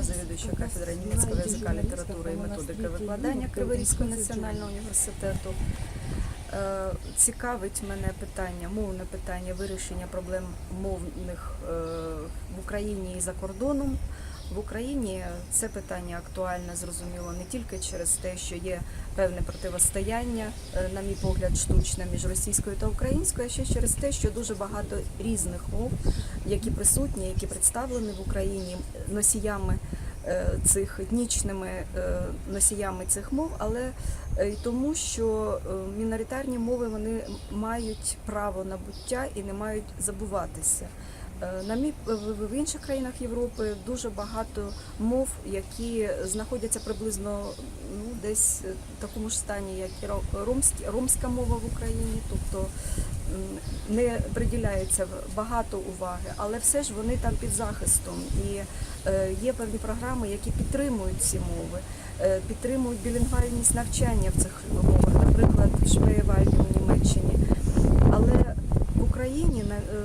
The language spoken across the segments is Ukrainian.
завідуюча кафедри німецького язика, літератури і методики викладання Криворізького національного університету. Е, Цікавить мене питання, мовне питання вирішення проблем мовних е, в Україні і за кордоном. В Україні це питання актуальне, зрозуміло, не тільки через те, що є певне противостояння, е, на мій погляд, штучне між російською та українською, а ще через те, що дуже багато різних мов, які присутні, які представлені в Україні носіями е, цих етнічними е, носіями цих мов, але й тому, що міноритарні мови вони мають право на буття і не мають забуватися. Е, На мій в- в в інших країнах Європи дуже багато мов, які знаходяться приблизно ну десь в такому ж стані, як і ромські, ромська мова в Україні, тобто не приділяється багато уваги, але все ж вони там під захистом. І е, є певні програми, які підтримують ці мови, е, підтримують білінгвальність навчання в цих мовах, наприклад, в Швеєвальді у Німеччині. Але в Україні на- е,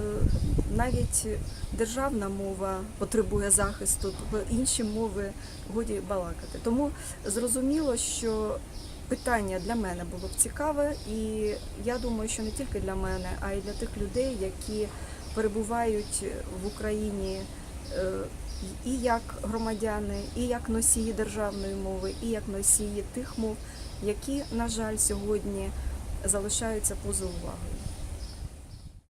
навіть державна мова потребує захисту, тобто інші мови годі балакати. Тому зрозуміло, що питання для мене було б цікаве, і я думаю, що не тільки для мене, а й для тих людей, які перебувають в Україні. е, І як громадяни, і як носії державної мови, і як носії тих мов, які, на жаль, сьогодні залишаються поза увагою.